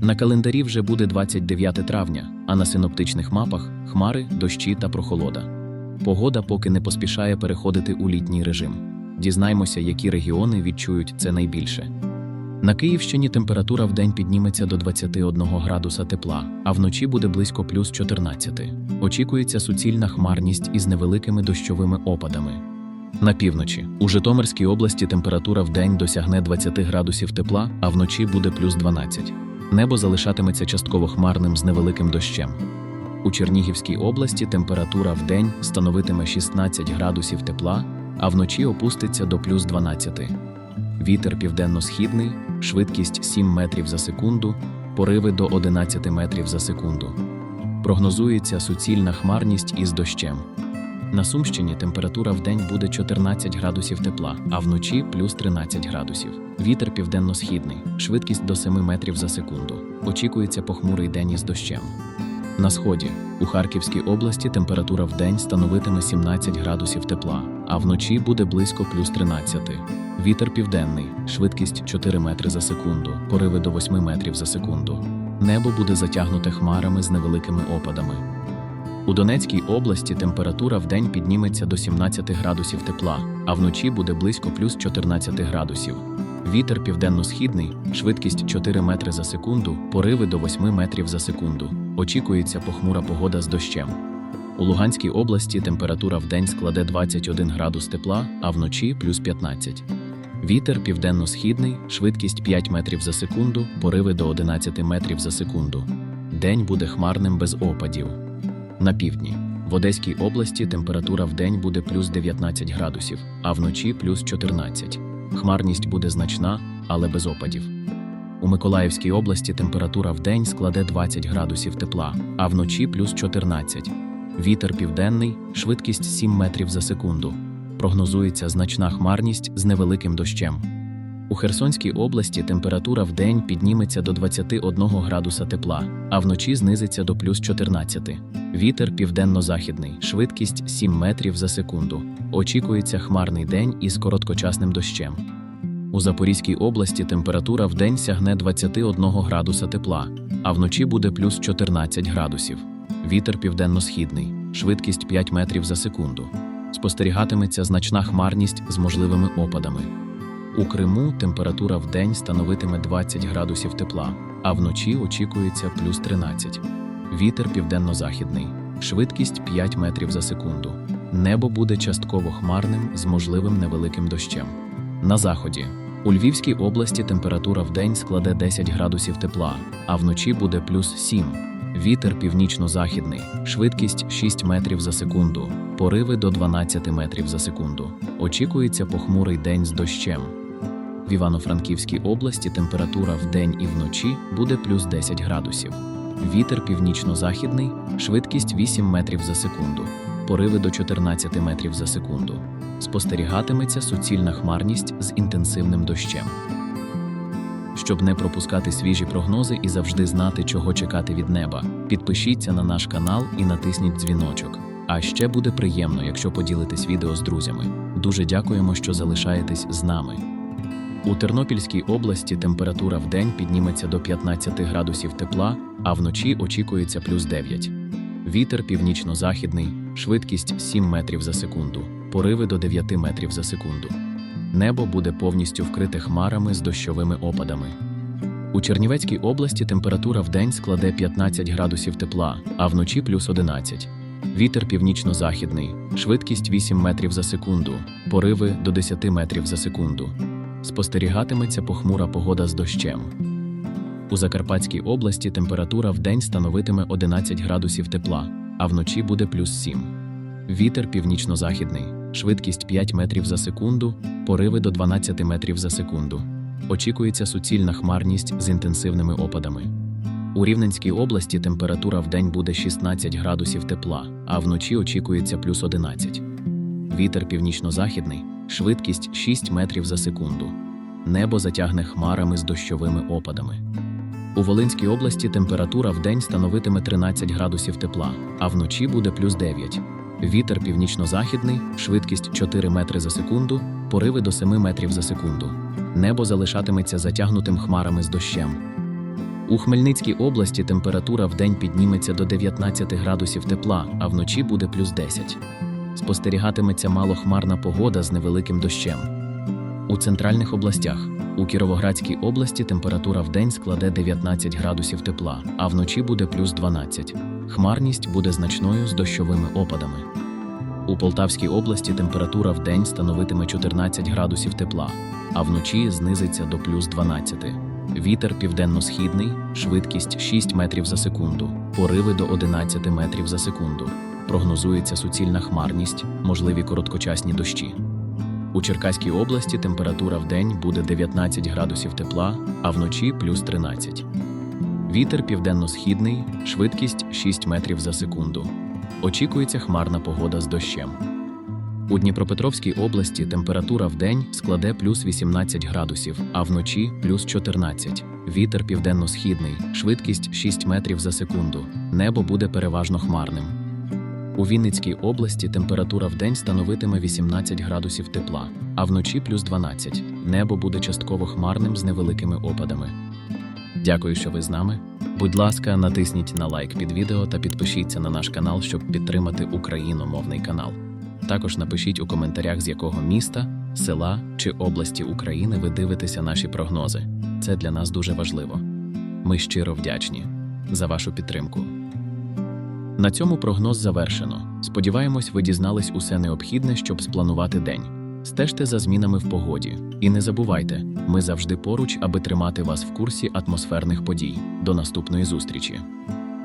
На календарі вже буде 29 травня, а на синоптичних мапах хмари, дощі та прохолода. Погода поки не поспішає переходити у літній режим. Дізнаймося, які регіони відчують це найбільше. На Київщині температура в день підніметься до 21 градуса тепла, а вночі буде близько плюс 14. Очікується суцільна хмарність із невеликими дощовими опадами. На півночі у Житомирській області температура в день досягне 20 градусів тепла, а вночі буде плюс 12. Небо залишатиметься частково хмарним з невеликим дощем. У Чернігівській області температура в день становитиме 16 градусів тепла, а вночі опуститься до плюс 12. Вітер південно-східний, швидкість 7 метрів за секунду, пориви до 11 метрів за секунду. Прогнозується суцільна хмарність із дощем. На Сумщині температура в день буде 14 градусів тепла, а вночі плюс 13 градусів. Вітер південно-східний, швидкість до 7 метрів за секунду. Очікується похмурий день із дощем. На сході у Харківській області температура в день становитиме 17 градусів тепла, а вночі буде близько плюс 13. Вітер південний, швидкість 4 метри за секунду, пориви до 8 метрів за секунду. Небо буде затягнуте хмарами з невеликими опадами. У Донецькій області температура в день підніметься до 17 градусів тепла, а вночі буде близько плюс 14 градусів. Вітер південно-східний, швидкість 4 метри за секунду, пориви до 8 метрів за секунду. Очікується похмура погода з дощем. У Луганській області температура в день складе 21 градус тепла, а вночі плюс 15. Вітер південно-східний, швидкість 5 метрів за секунду, пориви до 11 метрів за секунду. День буде хмарним без опадів. На півдні. В Одеській області температура в день буде плюс 19 градусів, а вночі плюс 14. Хмарність буде значна, але без опадів. У Миколаївській області температура в день складе 20 градусів тепла, а вночі плюс 14. Вітер південний, швидкість 7 метрів за секунду. Прогнозується значна хмарність з невеликим дощем. У Херсонській області температура в день підніметься до 21 градуса тепла, а вночі знизиться до плюс 14. Вітер південно-західний, швидкість 7 метрів за секунду. Очікується хмарний день із короткочасним дощем. У Запорізькій області температура в день сягне 21 градуса тепла, а вночі буде плюс 14 градусів. Вітер південно-східний, швидкість 5 метрів за секунду. Спостерігатиметься значна хмарність з можливими опадами. У Криму температура в день становитиме 20 градусів тепла, а вночі очікується плюс 13. Вітер південно-західний, швидкість 5 метрів за секунду. Небо буде частково хмарним з можливим невеликим дощем. На заході у Львівській області температура в день складе 10 градусів тепла, а вночі буде плюс 7. Вітер північно-західний, швидкість 6 метрів за секунду, пориви до 12 метрів за секунду. Очікується похмурий день з дощем. В Івано-Франківській області температура в день і вночі буде плюс 10 градусів. Вітер північно-західний, швидкість 8 метрів за секунду, пориви до 14 метрів за секунду. Спостерігатиметься суцільна хмарність з інтенсивним дощем. Щоб не пропускати свіжі прогнози і завжди знати, чого чекати від неба, підпишіться на наш канал і натисніть дзвіночок. А ще буде приємно, якщо поділитесь відео з друзями. Дуже дякуємо, що залишаєтесь з нами. У Тернопільській області температура в день підніметься до 15 градусів тепла, а вночі очікується плюс 9. Вітер північно-західний, швидкість 7 метрів за секунду, пориви до 9 метрів за секунду. Небо буде повністю вкрите хмарами з дощовими опадами. У Чернівецькій області температура в день складе 15 градусів тепла, а вночі плюс 11. Вітер північно-західний, швидкість 8 метрів за секунду, пориви до 10 метрів за секунду. Спостерігатиметься похмура погода з дощем. У Закарпатській області температура в день становитиме 11 градусів тепла, а вночі буде плюс 7. Вітер північно-західний, швидкість 5 метрів за секунду, пориви до 12 метрів за секунду. Очікується суцільна хмарність з інтенсивними опадами. У Рівненській області температура в день буде 16 градусів тепла, а вночі очікується плюс 11. Вітер північно-західний, швидкість 6 метрів за секунду. Небо затягне хмарами з дощовими опадами. У Волинській області температура в день становитиме 13 градусів тепла, а вночі буде плюс 9. Вітер північно-західний, швидкість 4 метри за секунду, пориви до 7 метрів за секунду. Небо залишатиметься затягнутим хмарами з дощем. У Хмельницькій області температура вдень підніметься до 19 градусів тепла, а вночі буде плюс 10. Спостерігатиметься малохмарна погода з невеликим дощем. У центральних областях у Кіровоградській області температура вдень складе 19 градусів тепла, а вночі буде плюс 12. Хмарність буде значною з дощовими опадами. У Полтавській області температура вдень становитиме 14 градусів тепла, а вночі знизиться до плюс 12. Вітер південно-східний, швидкість 6 метрів за секунду, пориви до 11 метрів за секунду. Прогнозується суцільна хмарність, можливі короткочасні дощі. У Черкаській області температура вдень буде 19 градусів тепла, а вночі плюс 13. Вітер південно-східний, швидкість 6 метрів за секунду. Очікується хмарна погода з дощем. У Дніпропетровській області температура вдень складе плюс 18 градусів, а вночі плюс 14. Вітер південно-східний, швидкість 6 метрів за секунду. Небо буде переважно хмарним. У Вінницькій області температура вдень становитиме 18 градусів тепла, а вночі плюс 12. Небо буде частково хмарним з невеликими опадами. Дякую, що ви з нами. Будь ласка, натисніть на лайк під відео та підпишіться на наш канал, щоб підтримати україномовний канал. Також напишіть у коментарях, з якого міста, села чи області України ви дивитеся наші прогнози. Це для нас дуже важливо. Ми щиро вдячні за вашу підтримку. На цьому прогноз завершено. Сподіваємось, ви дізнались усе необхідне, щоб спланувати день. Стежте за змінами в погоді. І не забувайте, ми завжди поруч, аби тримати вас в курсі атмосферних подій. До наступної зустрічі!